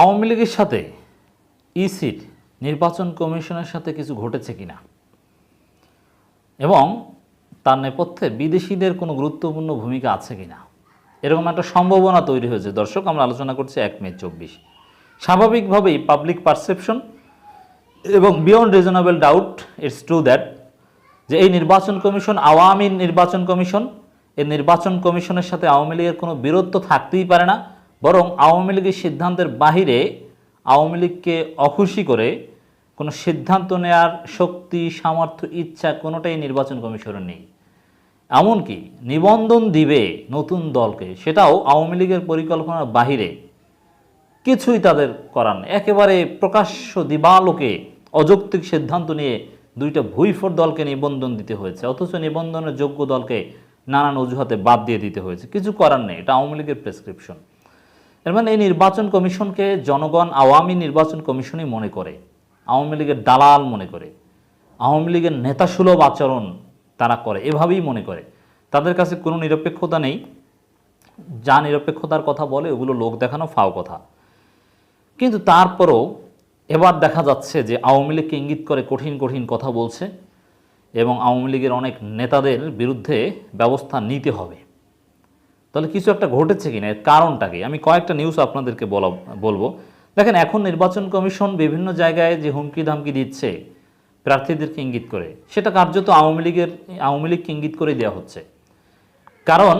আওয়ামী লীগের সাথে ইসির নির্বাচন কমিশনের সাথে কিছু ঘটেছে কিনা? এবং তার নেপথ্যে বিদেশিদের কোনো গুরুত্বপূর্ণ ভূমিকা আছে কিনা? এরকম একটা সম্ভাবনা তৈরি হয়েছে। দর্শক, আমরা আলোচনা করছি এক মে চব্বিশ। স্বাভাবিকভাবেই পাবলিক পারসেপশন এবং beyond reasonable doubt it's true that যে এই নির্বাচন কমিশন, আওয়ামী নির্বাচন কমিশন এই নির্বাচন কমিশনের সাথে আওয়ামী লীগের কোনো বিরোধ থাকতেই পারে না। বরং আওয়ামী লীগের সিদ্ধান্তের বাহিরে আওয়ামী লীগকে অখুশি করে কোনো সিদ্ধান্ত নেয়ার শক্তি, সামর্থ্য, ইচ্ছা কোনোটাই নির্বাচন কমিশনের নেই। এমনকি নিবন্ধন দিবে নতুন দলকে, সেটাও আওয়ামী লীগের পরিকল্পনার বাহিরে কিছুই তাদের করার একেবারে প্রকাশ্য দিবালোকে অযৌক্তিক সিদ্ধান্ত নিয়ে দুইটা ভুইফোর দলকে নিবন্ধন দিতে হয়েছে, অথচ নিবন্ধনের যোগ্য দলকে নানান অজুহাতে বাদ দিয়ে দিতে হয়েছে। কিছু করার নেই, এটা আওয়ামী লীগের প্রেসক্রিপশন এর মানে এই নির্বাচন কমিশনকে জনগণ আওয়ামী নির্বাচন কমিশনই মনে করে, আওয়ামী লীগের দালাল মনে করে, আওয়ামী লীগের নেতাসুলভ আচরণ তারা করে, এভাবেই মনে করে। তাদের কাছে কোনো নিরপেক্ষতা নেই। যা নিরপেক্ষতার কথা বলে ওগুলো লোক দেখানো ফাও কথা। কিন্তু তারপরও এবার দেখা যাচ্ছে যে আওয়ামী লীগকে ইঙ্গিত করে কঠিন কঠিন কথা বলছে এবং আওয়ামী লীগের অনেক নেতাদের বিরুদ্ধে ব্যবস্থা নিতে হবে। তাহলে কিছু একটা ঘটেছে কিনা, এর কারণটা কি? আমি কয়েকটা নিউজ আপনাদেরকে বলা, বলব। দেখেন, এখন নির্বাচন কমিশন বিভিন্ন জায়গায় যে হুমকি ধামকি দিচ্ছে, প্রার্থীদেরকে ইঙ্গিত করে, সেটা কার্যত আওয়ামী লীগের, আওয়ামী লীগকে ইঙ্গিত করে দেওয়া হচ্ছে। কারণ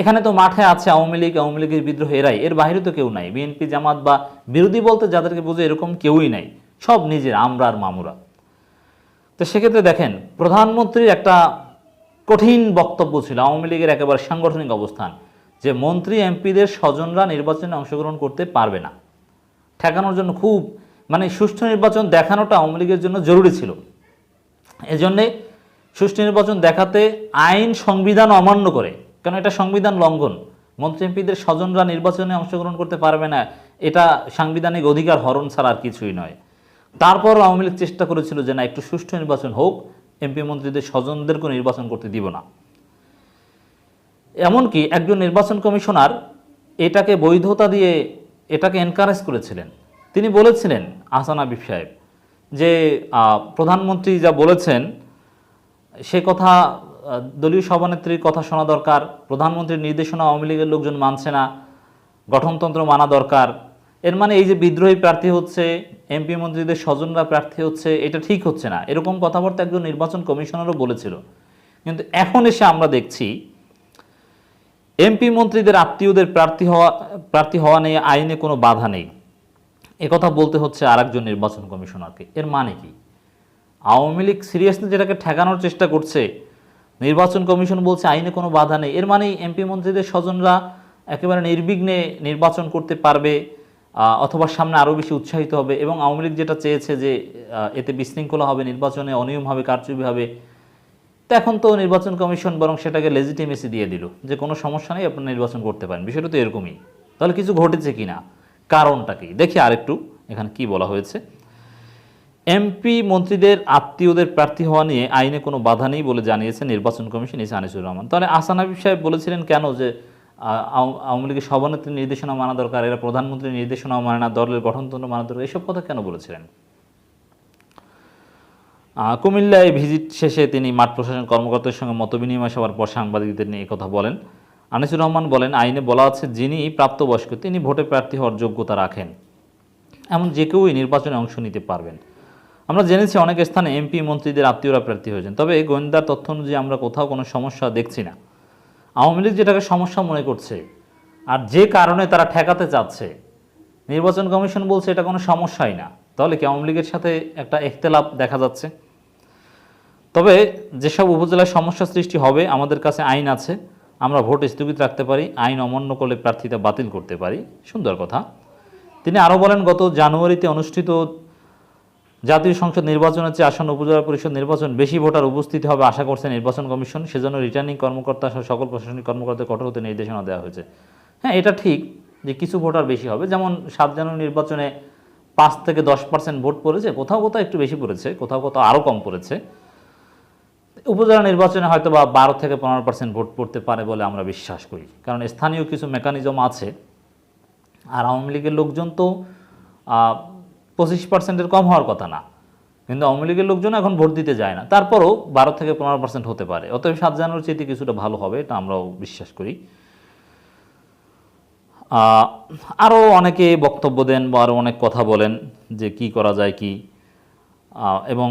এখানে তো মাঠে আছে আওয়ামী লীগ, আওয়ামী লীগের বিদ্রোহ এরাই, এর বাইরে তো কেউ নাই। বিএনপি, জামাত বা বিরোধী বলতে যাদেরকে বোঝে এরকম কেউই নাই, সব নিজের, আমরা আর মামুরা। তো সেক্ষেত্রে দেখেন, প্রধানমন্ত্রীর একটা কঠিন বক্তব্য ছিল। আওয়ামী লীগের একেবারে সাংগঠনিক অবস্থান, যে মন্ত্রী, এমপিদের স্বজনরা নির্বাচনে অংশগ্রহণ করতে পারবে না। ঠেকানোর জন্য খুব মানে সুষ্ঠু নির্বাচন দেখানোটা আওয়ামী লীগের জন্য জরুরি ছিল। এজন্যে সুষ্ঠু নির্বাচন দেখাতে আইন, সংবিধান অমান্য করে কারণ এটা সংবিধান লঙ্ঘন? মন্ত্রী, এমপিদের স্বজনরা নির্বাচনে অংশগ্রহণ করতে পারবে না, এটা সাংবিধানিক অধিকার হরণ ছাড়া আর কিছুই নয়। তারপর আওয়ামী লীগ চেষ্টা করেছিল যে না, একটু সুষ্ঠু নির্বাচন হোক এমপি মন্ত্রীদের স্বজনদেরকে নির্বাচন করতে দিব না। এমনকি একজন নির্বাচন কমিশনার এটাকে বৈধতা দিয়ে এটাকে এনকারেজ করেছিলেন। তিনি বলেছিলেন আহসান আবিব সাহেব, যে প্রধানমন্ত্রী যা বলেছেন, সে কথা দলীয় সভানেত্রীর কথা শোনা দরকার, প্রধানমন্ত্রীর নির্দেশনা আওয়ামী লীগের লোকজন মানছে না, গঠনতন্ত্র মানা দরকার এর মানে এই যে বিদ্রোহী প্রার্থী হচ্ছে এমপি মন্ত্রীদের স্বজনরা প্রার্থী হচ্ছে, এটা ঠিক হচ্ছে না। এরকম কথাবার্তা একজন নির্বাচন কমিশনারও বলেছিল। কিন্তু এখন এসে আমরা দেখছি এমপি মন্ত্রীদের আত্মীয়দের প্রার্থী হওয়া প্রার্থী হওয়া নিয়ে আইনে কোনো বাধা নেই। একথা বলতে হচ্ছে আরেকজন নির্বাচন কমিশনারকে। এর মানে কি? আওয়ামী লীগ সিরিয়াসলি যেটাকে ঠেকানোর চেষ্টা করছে, নির্বাচন কমিশন বলছে আইনে কোনো বাধা নেই। এর মানে এমপি মন্ত্রীদের স্বজনরা একেবারে নির্বিঘ্নে নির্বাচন করতে পারবে। অথবা সামনে আরও বেশি উৎসাহিত হবে এবং আওয়ামী লীগ যেটা চেয়েছে যে এতে বিশৃঙ্খলা হবে, নির্বাচনে অনিয়ম হবে কারচুপি হবে তো এখন তো নির্বাচন কমিশন বরং সেটাকে লেজিটিমেসি দিয়ে দিল যে কোনো সমস্যা নেই, আপনারা নির্বাচন করতে পারেন। বিষয়টা তো এরকমই। তাহলে কিছু ঘটেছে কি না কারণটা কি? দেখি আরেকটু, এখানে কি বলা হয়েছে। এমপি মন্ত্রীদের আত্মীয়দের প্রার্থী হওয়া নিয়ে আইনে কোনো বাধা নেই বলে জানিয়েছে নির্বাচন কমিশন ইসা আনিসুর রহমান। তাহলে আসান হাবিব সাহেব বলেছিলেন কেন যে আওয়ামী লীগের সভানেত্রীর নির্দেশনা মানা দরকার, এরা প্রধানমন্ত্রীর নির্দেশনা মানে না, দলের গঠনতন্ত্র মানা দরকার, এসব কথা কেন বলেছিলেন? কুমিল্লায় ভিজিট শেষে তিনি মাঠ প্রশাসন কর্মকর্তাদের সঙ্গে মতবিনিময় সভার পর সাংবাদিকদের নিয়ে কথা বলেন। আনিসুর রহমান বলেন, আইনে বলা আছে, যিনি প্রাপ্তবয়স্ক, তিনি ভোটে প্রার্থী হওয়ার যোগ্যতা রাখেন। এমন যে কেউই নির্বাচনে অংশ নিতে পারবেন। আমরা জেনেছি অনেক স্থানে এমপি মন্ত্রীদের আত্মীয়রা প্রার্থী হয়েছেন, তবে গোয়েন্দার তথ্য অনুযায়ী আমরা কোথাও কোনো সমস্যা দেখছি না। আওয়ামী লীগ যেটাকে সমস্যা মনে করছে আর যে কারণে তারা ঠেকাতে চাচ্ছে, নির্বাচন কমিশন বলছে এটা কোনো সমস্যাই না। তাহলে কি আওয়ামী লীগের সাথে একটা একতেলাপ দেখা যাচ্ছে? তবে যেসব উপজেলায় সমস্যা সৃষ্টি হবে, আমাদের কাছে আইন আছে। আমরা ভোট স্থগিত রাখতে পারি, আইন অমান্য করলে প্রার্থিতা বাতিল করতে পারি। সুন্দর কথা। তিনি আরও বলেন, গত জানুয়ারিতে অনুষ্ঠিত জাতীয় সংসদ নির্বাচনের চেয়ে আসন্ন উপজেলা পরিষদ নির্বাচন বেশি ভোটার উপস্থিত হবে আশা করছে নির্বাচন কমিশন। সেজন্য রিটার্নিং কর্মকর্তা সহ সকল প্রশাসনিক কর্মকর্তা কঠোর হতে নির্দেশনা দেওয়া হয়েছে। হ্যাঁ এটা ঠিক যে কিছু ভোটার বেশি হবে। যেমন সাত জানুয়ারি নির্বাচনে পাঁচ থেকে দশ পার্সেন্ট ভোট পড়েছে, কোথাও কোথাও একটু বেশি পড়েছে, কোথাও কোথাও আরও কম পড়েছে। উপজেলা নির্বাচনে হয়তো বা বারো থেকে পনেরো পার্সেন্ট ভোট পড়তে পারে বলে আমরা বিশ্বাস করি। কারণ স্থানীয় কিছু মেকানিজম আছে। আর আওয়ামী লীগের লোকজন তো পঁচিশ পার্সেন্টের কম হওয়ার কথা না। কিন্তু আওয়ামী লীগের লোকজন এখন ভোট দিতে যায় না। তারপরও বারো থেকে পনেরো পার্সেন্ট হতে পারে। অতএব সাত জানুয়ারির চেয়ে কিছুটা ভালো হবে, এটা আমরাও বিশ্বাস করি। আরও অনেকে বক্তব্য দেন বা আরও অনেক কথা বলেন যে কি করা যায়, কি। এবং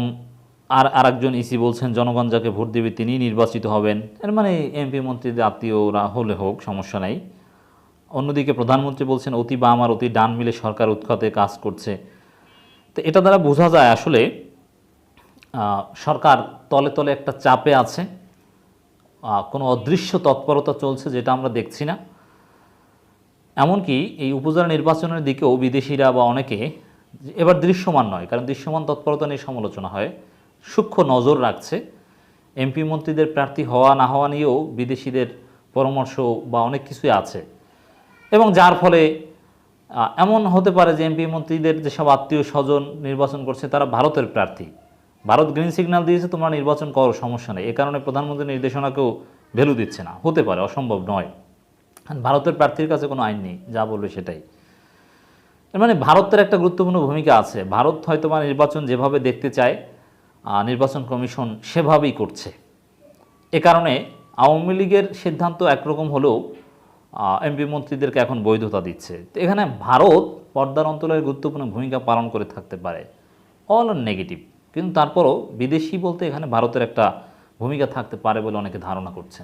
আর আরেকজন ইসি বলছেন, জনগণ যাকে ভোট দেবে তিনিই নির্বাচিত হবেন। এর মানে এমপি মন্ত্রীদের আত্মীয়রা হলে হোক, সমস্যা নেই। অন্যদিকে প্রধানমন্ত্রী বলছেন, অতি বাম আর অতি ডান মিলে সরকার উৎখাতে কাজ করছে। তো এটা দ্বারা বোঝা যায় আসলে সরকার তলে তলে একটা চাপে আছে কোনো অদৃশ্য তৎপরতা চলছে যেটা আমরা দেখছি না। এমনকি এই উপজেলা নির্বাচনের দিকেও বিদেশিরা বা অনেকে এবার দৃশ্যমান নয়, কারণ দৃশ্যমান তৎপরতা নিয়ে সমালোচনা হয়। সূক্ষ্ম নজর রাখছে। এমপি মন্ত্রীদের প্রার্থী হওয়া না হওয়া নিয়েও বিদেশিদের পরামর্শ বা অনেক কিছুই আছে। এবং যার ফলে এমন হতে পারে যে এমপি মন্ত্রীদের যেসব আত্মীয় স্বজন নির্বাচন করছে, তারা ভারতের প্রার্থী। ভারত গ্রিন সিগন্যাল দিয়েছে, তোমরা নির্বাচন করো, সমস্যা নেই। এ কারণে প্রধানমন্ত্রীর নির্দেশনাকেও ভ্যালু দিচ্ছে না। হতে পারে, অসম্ভব নয়। ভারতের প্রার্থীর কাছে কোনো আইন নেই, যা বলবে সেটাই। মানে ভারতের একটা গুরুত্বপূর্ণ ভূমিকা আছে। ভারত হয়তো বা নির্বাচন যেভাবে দেখতে চায় নির্বাচন কমিশন সেভাবেই করছে। এ কারণে আওয়ামী লীগের সিদ্ধান্ত একরকম হলেও এমপি মন্ত্রীদেরকে এখন বৈধতা দিচ্ছে। তো এখানে ভারত পর্দার অন্তরের গুরুত্বপূর্ণ ভূমিকা পালন করে থাকতে পারে। অল আর নেগেটিভ কিন্তু তারপরও বিদেশি বলতে এখানে ভারতের একটা ভূমিকা থাকতে পারে বলে অনেকে ধারণা করছেন।